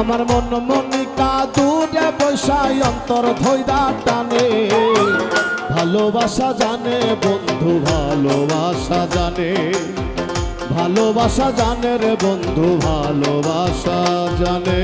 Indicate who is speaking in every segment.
Speaker 1: আমার মন মনিকা দূরে বৈশাই অন্তর ধৈরা টানে। ভালোবাসা জানে বন্ধু, ভালোবাসা জানে। ভালোবাসা জানে রে বন্ধু, ভালোবাসা জানে।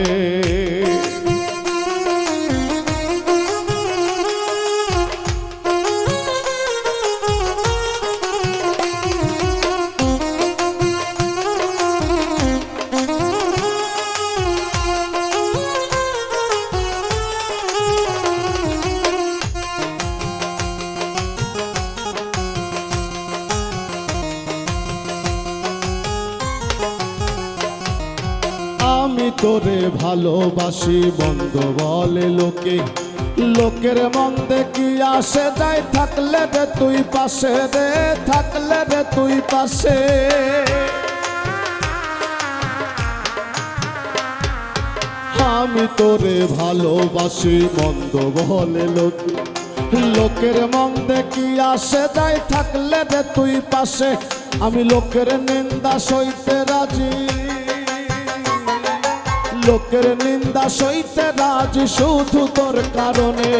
Speaker 1: তোরে ভালোবাসি বন্ধ বলে লোকে। লোকের মন্দে দেখি আসে যায় থাকলে রে তুই পাশে রে, থাকলে রে তুই পাশে। আমি তোরে ভালোবাসি মন্দ বলে লোক। লোকের মন্দে দেখি আসে যায় থাকলে রে তুই পাশে। আমি লোকের নিন্দা সইতে রাজি। লোকের নিন্দা সইতে রাজ শুধু তোর কারণে।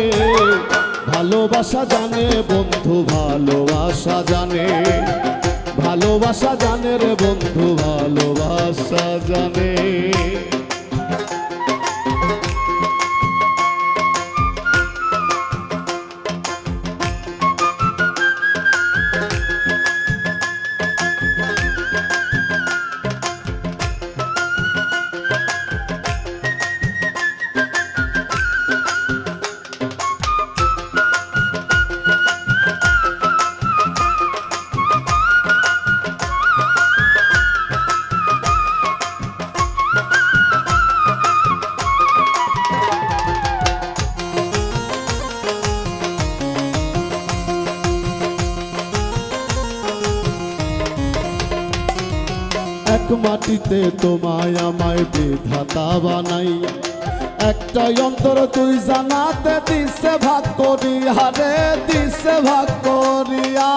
Speaker 1: ভালোবাসা জানে বন্ধু, ভালোবাসা জানে। ভালোবাসা জানে রে বন্ধু, ভালোবাসা জানে। এক মাটিতে তোমায় আমায় বিধাতা বানাই। একটা অন্তর তুই জানাতে দিছে ভাগ করিয়া রে, দিছে ভাগ করিয়া।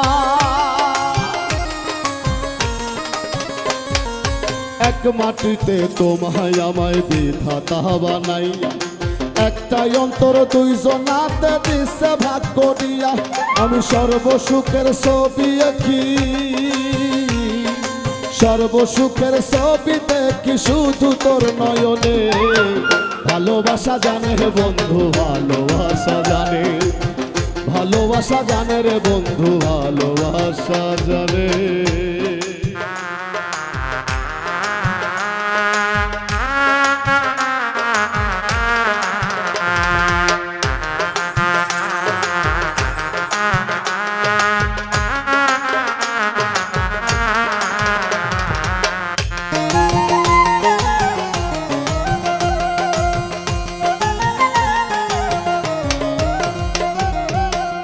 Speaker 1: এক মাটিতে তোমায় আমায় বিধাতা বানাই। একটা অন্তর তুই জনাতে দিছে ভাগ করিয়া। আমি সর্বসুখের ছবি আঁকি। সর্বসুখের ছবিতে দেখি শুধু তোর নয়নে? ভালোবাসা জানে রে বন্ধু, ভালোবাসা জানে। ভালোবাসা জানে রে বন্ধু, ভালোবাসা জানে।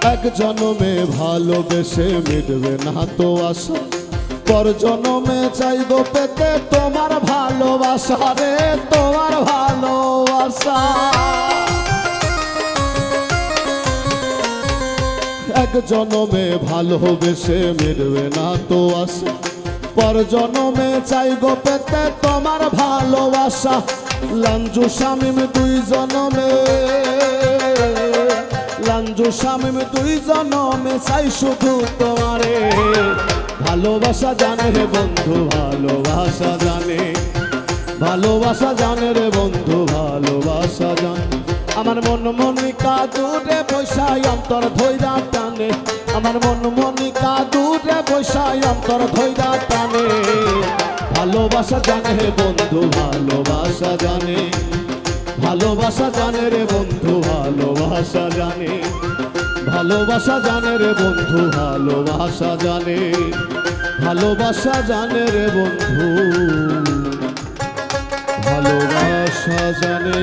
Speaker 1: এক জনমে ভালোবেসে মিটবে না তো আশা। পর জনমে চাইব পেতে তোমার ভালোবাসা রে, তোমার ভালোবাসা। এক জনমে ভালোবেসে মিটবে না তো আশা। পর জনমে চাইব পেতে তোমার ভালোবাসা। লাঞ্জু শামিম দুই জনমে। লাঞ্জু শামিম দুই জনমে চাই শুধু তোমারে। ভালোবাসা জানে রে বন্ধু, ভালোবাসা জানে। ভালোবাসা জানে রে বন্ধু, ভালোবাসা জানে। আমার মন মনি কাদুরে বৈশাই অন্তর ধৈরা টানে। আমার মন মনি কাদুরে বৈশাই অন্তর ধৈরা টানে। ভালোবাসা জানে রে বন্ধু, ভালোবাসা জানে। ভালোবাসা জানে রে বন্ধু ভালোবাসা জানে ভালোবাসা জানে রে বন্ধু ভালোবাসা জানে ভালোবাসা জানে রে বন্ধু ভালোবাসা জানে।